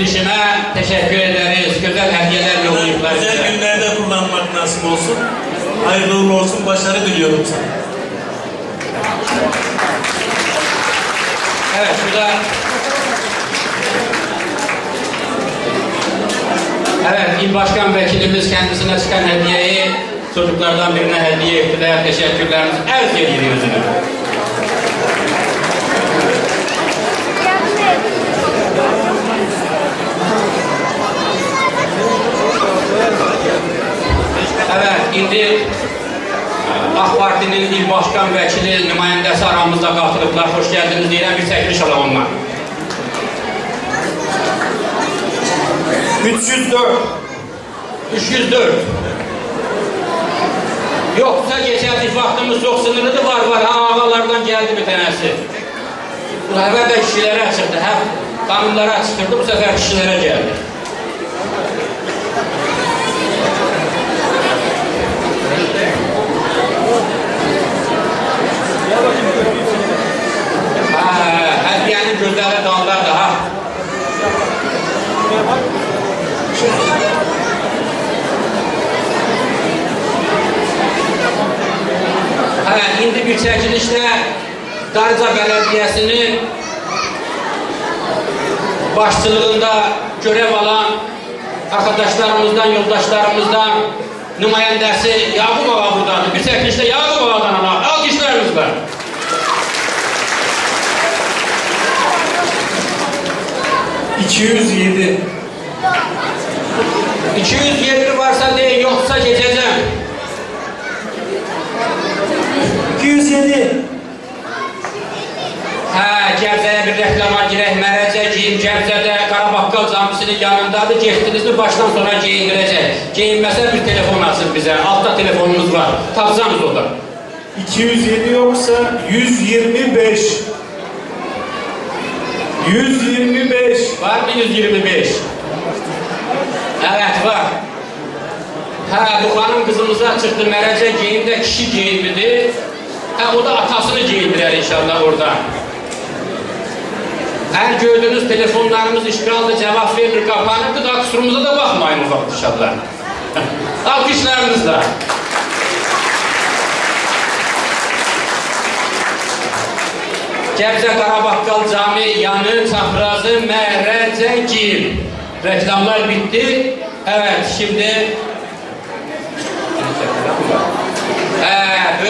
Girişime teşekkür ederiz. Güzel hediyeler yollayıplar Özel bize. günlerde kullanmak nasip olsun. Hayırlı uğurlu olsun. Başarı diliyorum sana. Evet, bu da Evet, İl Başkan Vekilimiz kendisine çıkan hediyeyi çocuklardan birine hediye ettiler. Teşekkürlerimizi erz ediyor özünü. Evet, indi AK Parti'nin il başkan vəkili nümayəndəsi aramızda qatılıblar. Xoş gəldiniz deyirəm, bir çəkiliş alaq ondan. 304. 304. Yoksa geçerlik vaktimiz yok sınırlıdır var var. Ha ağalardan geldi bir tanesi. Bu sefer de kişilere çıktı. Hep kanunlara çıktırdı bu sefer kişilere geldi. Ha, hediyenin gözleri dallardı ha. Evet, indi bir çəkilişdə Darıca Belediyesinin başçılığında görev alan arkadaşlarımızdan, yoldaşlarımızdan nümayəndəsi Yaqub Ağa buradadır. Bir çəkilişdə Yaqub Ağadan alaq. Alkışlarınızla. ...207. 207 varsa değil, yoksa geçeceğim. 207. Hə, Gəbzəyə bir reklama girək, mərəcə geyim, Gəbzədə Qarabaqqal camisinin yanındadır, getdinizmi başdan sona geyindirəcək. Geyinməsə bir telefon açın bizə, altta telefonumuz var, tapsanız o da. 207 yoksa 125. 125. Var mı 125? Evet var. Hə, bu xanım qızımıza çıxdı, mərəcə geyimdə kişi geyimidir. Hə, o da atasını geyindirər inşallah orada. Her gördüğünüz telefonlarımız işgalda cevap vermir, kapanırdı da kusurumuza da bakmayın ufak inşallah. Alkışlarınızla. Gebze Karabakkal Cami yanı çaprazı Mehrecegil. Reklamlar bitti. Evet şimdi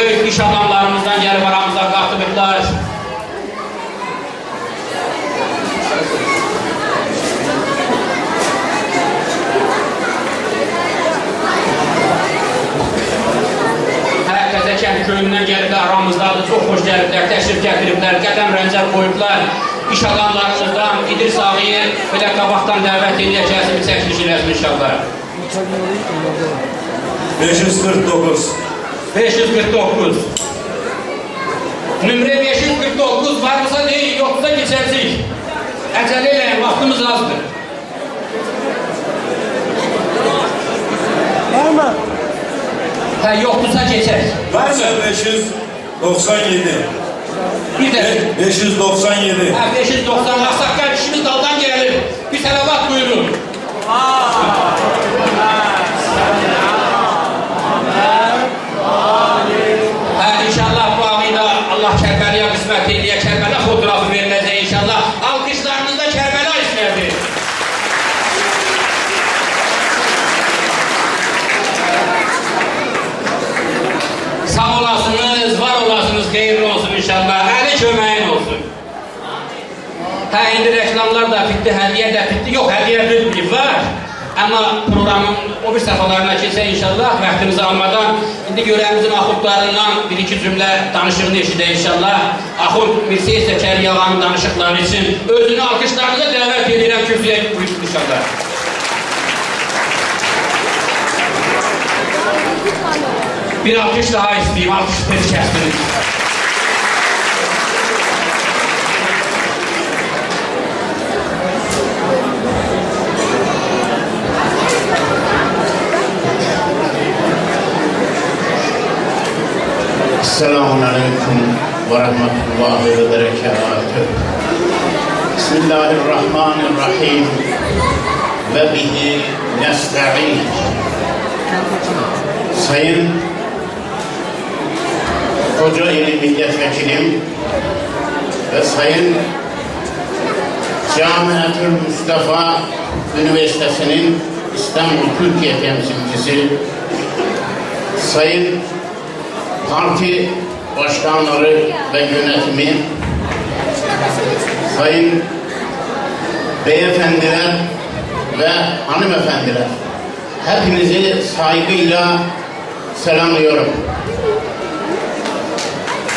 böyük iş adamlarımızdan gelip aramıza katılıblar. Herkese kənd köyündən gəliblər, aramızdadır, çox xoş gəliblər, təşrif gətiriblər, qədəm rəncər qoyublar. İş adamlarımızdan İdris ağayı belə qabaqdan dəvət edəcəksiniz, çəkilişi rəzmi inşallah. 549 549. Nömrə 549 varsa değil, yoksa geçəcək. Əcələ eləyin, vaxtımız azdır. Var mı? Hə, yoxdursa keçək. Varsa 597. Bir də 597. hə, 590 Ağsaqqal kişimiz daldan gəlir. Bir sələvat buyurun. Hə, Amma programın o bir səhifələrine keçsə inşallah, vaxtımızı almadan, indi görəmizin axundlarından bir iki cümlə danışığını eşidək inşallah. Axund Mirsey Səkər Yağanın danışıqları için özünü alkışlarınıza dəvət edirəm kürsüyə buyursun inşallah. Bir alkış daha isteyeyim, alkış tez kestiniz. Esselamun Aleyküm ve Rahmetullahi ve Berekatuhu. Bismillahirrahmanirrahim. Ve bihi nesta'in. Sayın Kocaeli Milletvekilim ve Sayın Camiatül Mustafa Üniversitesi'nin İstanbul Türkiye temsilcisi Sayın Parti Başkanları ve yönetimi Sayın beyefendiler ve hanımefendiler, hepinizi saygıyla selamlıyorum.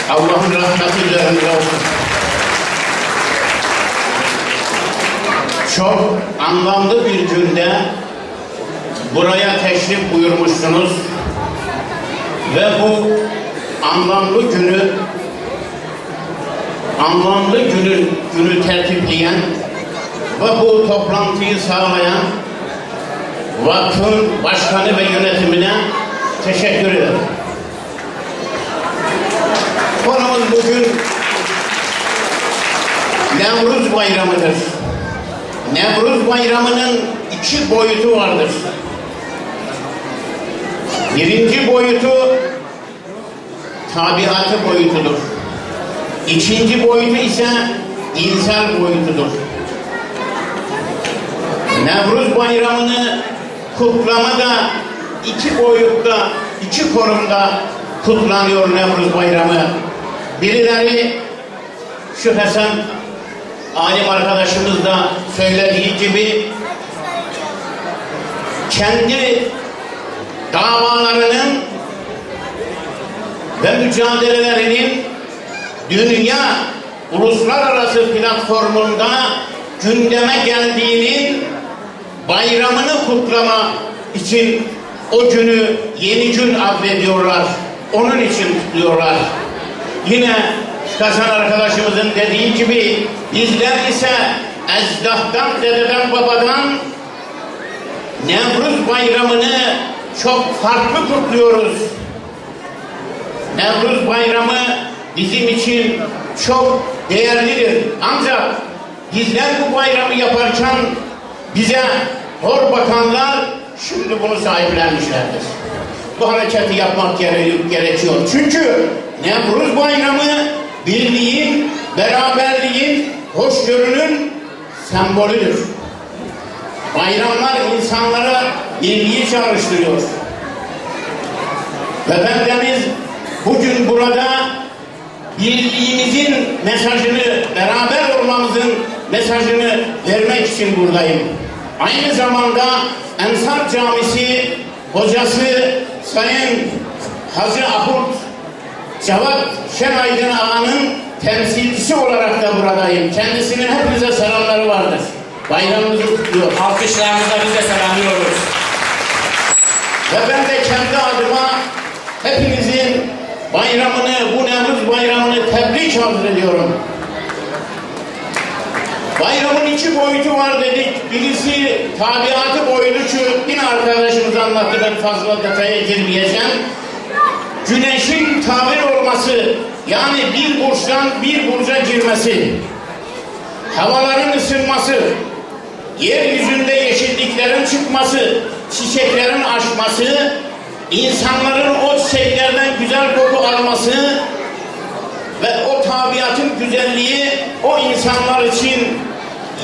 Allah'ın rahmeti üzerinize olsun. Çok anlamlı bir günde buraya teşrif buyurmuşsunuz ve bu anlamlı günü anlamlı günü, günü tertipleyen ve bu toplantıyı sağlayan vakfın başkanı ve yönetimine teşekkür ederim. Konumuz bugün Nevruz Bayramı'dır. Nevruz Bayramı'nın iki boyutu vardır. Birinci boyutu tabiatı boyutudur. İkinci boyutu ise dinsel boyutudur. Nevruz Bayramı'nı kutlama da iki boyutta, iki konumda kutlanıyor Nevruz Bayramı. Birileri şu Hasan alim arkadaşımız da söylediği gibi kendi davalarının ve mücadelelerinin dünya uluslararası platformunda gündeme geldiğinin bayramını kutlama için o günü yeni gün addediyorlar. Onun için kutluyorlar. Yine Kazan arkadaşımızın dediği gibi bizler ise ecdahtan, dededen, babadan Nevruz bayramını çok farklı kutluyoruz. Nevruz bayramı bizim için çok değerlidir. Ancak bizler bu bayramı yaparken bize hor bakanlar şimdi bunu sahiplenmişlerdir. Bu hareketi yapmak gere- gerekiyor. Çünkü Nevruz bayramı birliğin, beraberliğin, hoşgörünün sembolüdür. Bayramlar insanlara birliği çağrıştırıyor. Ve bendeniz bugün burada birliğimizin mesajını, beraber olmamızın mesajını vermek için buradayım. Aynı zamanda Ensar Camisi hocası Sayın Hacı Ahut Cevat Şenaydın Ağa'nın temsilcisi olarak da buradayım. Kendisinin hepinize selamları vardır. Bayramınızı kutluyor. Alkışlarınızla biz de selamlıyoruz. Ve ben de kendi adıma hepinizin bayramını, bu Nevruz bayramını tebrik arz ediyorum. Bayramın iki boyutu var dedik. Birisi tabiatı boyutu şu yine arkadaşımız anlattı ben fazla detaya girmeyeceğim. Güneşin tabir olması yani bir burçtan bir burca girmesi, havaların ısınması, yeryüzünde yeşilliklerin çıkması, çiçeklerin açması, insanların o çiçeklerden güzel koku alması ve o tabiatın güzelliği o insanlar için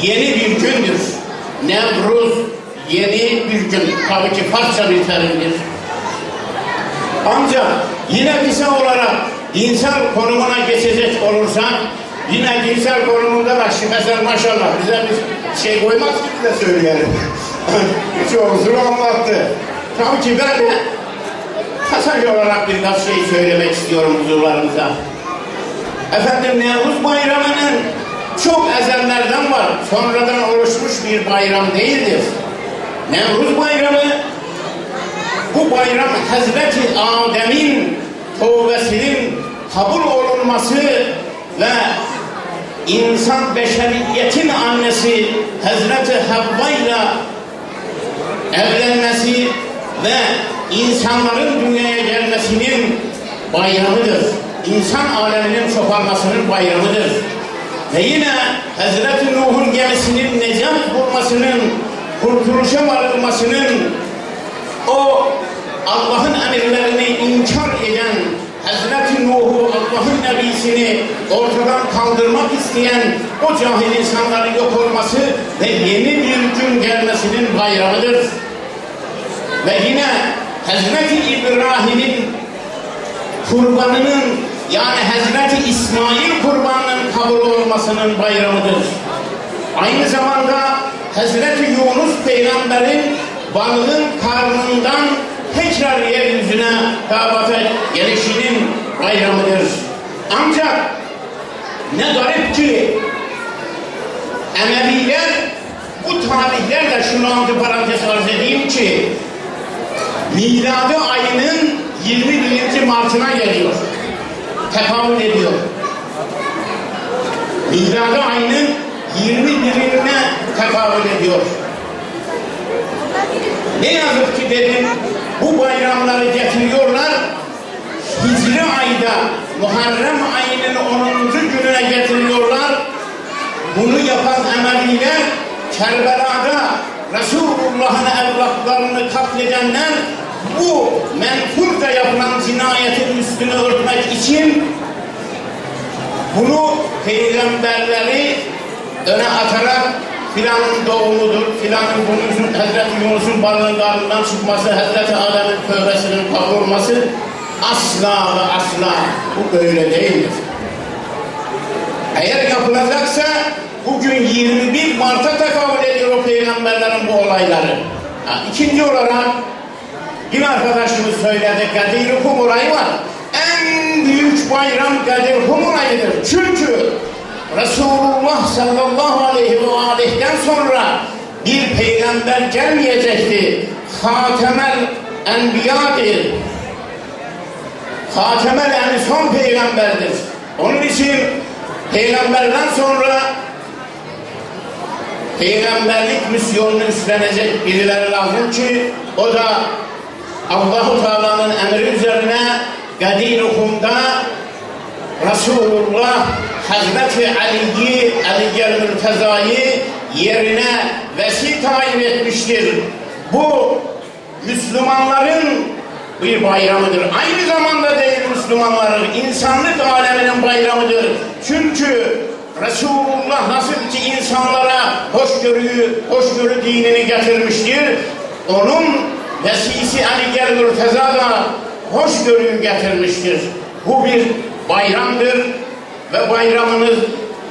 yeni bir gündür. Nevruz yeni bir gün. Tabii ki Farsça bir terimdir. Ancak yine kısa olarak dinsel konumuna geçecek olursak yine dinsel konumunda da şüphesiz maşallah bize bir şey koymaz ki bize söyleyelim. Çoğusunu anlattı. Tabii ki ben de tasarı olarak birkaç şey söylemek istiyorum huzurlarınıza. Efendim Nevruz Bayramı'nın çok ezellerden var. Sonradan oluşmuş bir bayram değildir. Nevruz Bayramı bu bayram Hazreti Adem'in tövbesinin kabul olunması ve insan beşeriyetin annesi Hazreti Havva ile evlenmesi ve insanların dünyaya gelmesinin bayramıdır. İnsan aleminin çoğalmasının bayramıdır. Ve yine Hazreti Nuh'un gemisinin necat bulmasının, kurtuluşa varılmasının, o Allah'ın emirlerini inkar eden Hazreti Nuh'u Allah'ın nebisini ortadan kaldırmak isteyen o cahil insanların yok olması ve yeni bir gün gelmesinin bayramıdır. Ve yine Hazreti İbrahim'in kurbanının yani Hazreti İsmail kurbanının kabul olmasının bayramıdır. Aynı zamanda Hazreti Yunus peygamberin balığın karnından tekrar yeryüzüne Kabe'ye gelişinin bayramıdır. Ancak ne garip ki Emeviler bu tarihlerle şunu antiparantez arz edeyim ki miladı ayının 21. Mart'ına geliyor. Tefavül ediyor. Miladı ayının 21'ine tefavül ediyor. Ne yazık ki dedim bu bayramları getiriyorlar. Hicri ayda Muharrem ayının 10. gününe getiriyorlar. Bunu yapan Emeviler Kerbela'da Resulullah'ın evlatlarını katledenler bu menfurca yapılan cinayetin üstünü örtmek için bunu peygamberleri öne atarak filanın doğumudur, filanın Yunus'un, Hazreti Yunus'un balığın çıkması, Hazreti Adem'in tövbesinin kabul olması asla ve asla bu böyle değildir. Eğer yapılacaksa bugün 21 Mart'a tekabül ediyor o peygamberlerin bu olayları. Ha, ikinci olarak bir arkadaşımız söyledi Kadir Kum olayı var. En büyük bayram Kadir Kum olayıdır. Çünkü Resulullah sallallahu aleyhi ve aleyhden sonra bir peygamber gelmeyecekti. Hatemel Enbiya'dır. Hatemel yani son peygamberdir. Onun için peygamberden sonra peygamberlik misyonunu üstlenecek birileri lazım ki o da Allahu Teala'nın emri üzerine Gadirukum'da Resulullah Hazreti Ali'yi, Ali Mürteza'yı yerine vesi tayin etmiştir. Bu Müslümanların bir bayramıdır. Aynı zamanda değil Müslümanların, insanlık aleminin bayramıdır. Çünkü Resulullah nasıl ki insanlara hoşgörüyü, hoşgörü dinini getirmiştir, onun vesisi Ali Gel Mürteza da hoşgörüyü getirmiştir. Bu bir bayramdır ve bayramınız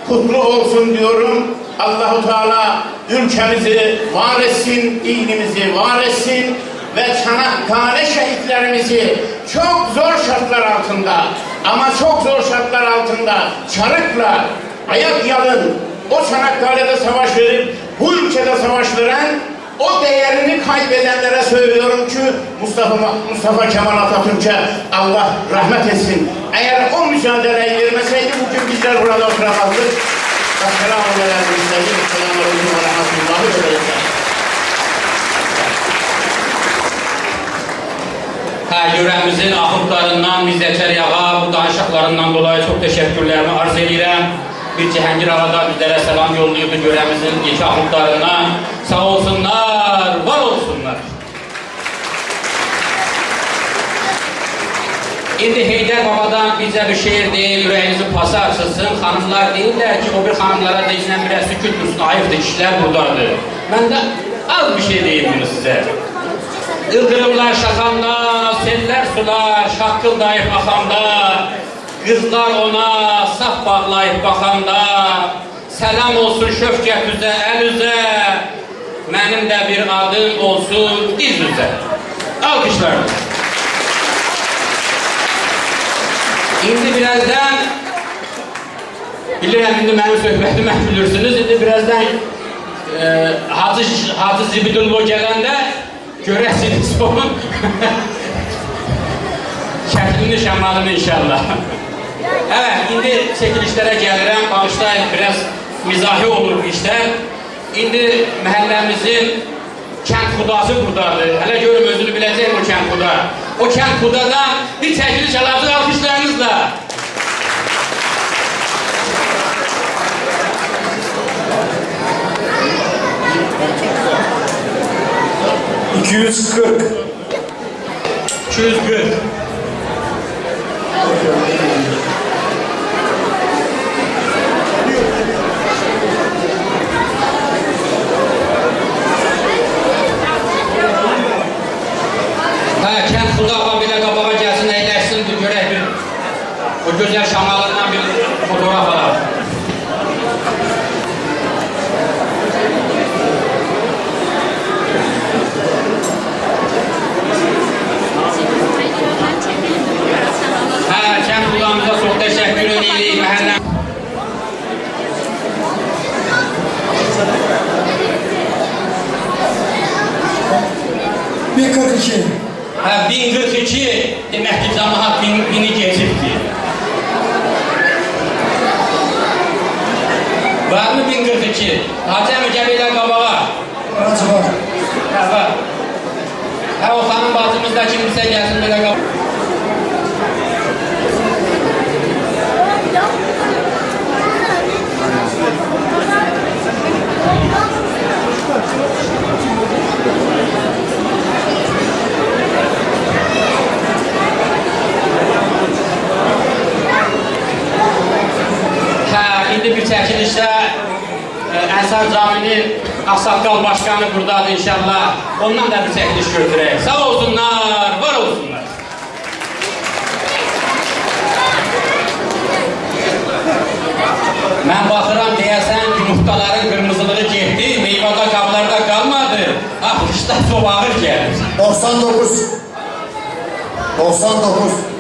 kutlu olsun diyorum. Allahu Teala ülkemizi var etsin, dinimizi var etsin ve Çanakkale şehitlerimizi çok zor şartlar altında ama çok zor şartlar altında çarıkla ayak yalın o Çanakkale'de savaş verip bu ülkede savaş veren o değerini kaybedenlere söylüyorum ki Mustafa, Mustafa Kemal Atatürk'e Allah rahmet etsin. Eğer o mücadeleyi vermeseydi bugün bizler burada oturamazdık. Esselamu aleyküm. Esselamu aleyküm ve rahmetullahi ve berekatuhu. Yürəmizin axıtlarından, mizzətlər yağa, bu danışıqlarından dolayı çox təşəkkürlərimi arz edirəm. Bir Cihangir Ağa da bizlərə salam yollayırdı yürəmizin ilk axıtlarından. Sağ olsunlar, var olsunlar. İndi Heydər Babadan bizə bir şeir deyil, ürəyinizi pası açılsın. Xanımlar deyirlər ki, o bir xanımlara da izlən biraz sükut dursun, ayıqdır, kişilər buradadır. Mən də az bir şey deyim bunu sizə. Ildırımlar şaxanda, seller sular, şaqqıldayıb axanda, qızlar ona saf bağlayıb baxanda, səlam olsun şöfqət üzə, əl üzə, mənim də bir adım olsun diz üzə. Alkışlar. İndi birazdan Bilirəm, indi mənim söhbətimi bilirsiniz. İndi birazdan e, Hacı, Hacı Zibidullo gələndə görəsiniz onun şəklini, şəmalını inşallah. He, indi çekilişlere gelirim, bağışlayın biraz mizahi olur bu işler. İndi mahallemizin kent kudası buradadır. Hele görüm özünü biləcək o kent kuda. O kent kuda da bir çekiliş alacaq alkışlarınızla. İki yüz kırk. İki yüz kırk. Hə, 1042 demək ki, cəmaat bin, bini keçibdir. Var mı 1042? Hacı gəl elə qabağa. Aracı var. Hə, var. Hə, o xanım bacımız da kimsə gəlsin belə qabağa. Hə, indi bir çəkilişdə ə, Ənsar Caminin Ağsaqqal Başkanı buradadır inşallah. Ondan da bir çəkiliş götürək. Sağ olsunlar, var olsunlar. Mən baxıram deyəsən yumurtaların qırmızılığı getdi, meyvədə qablarda qalmadı. Ah, qışda çox ağır gəlir. 99. 99.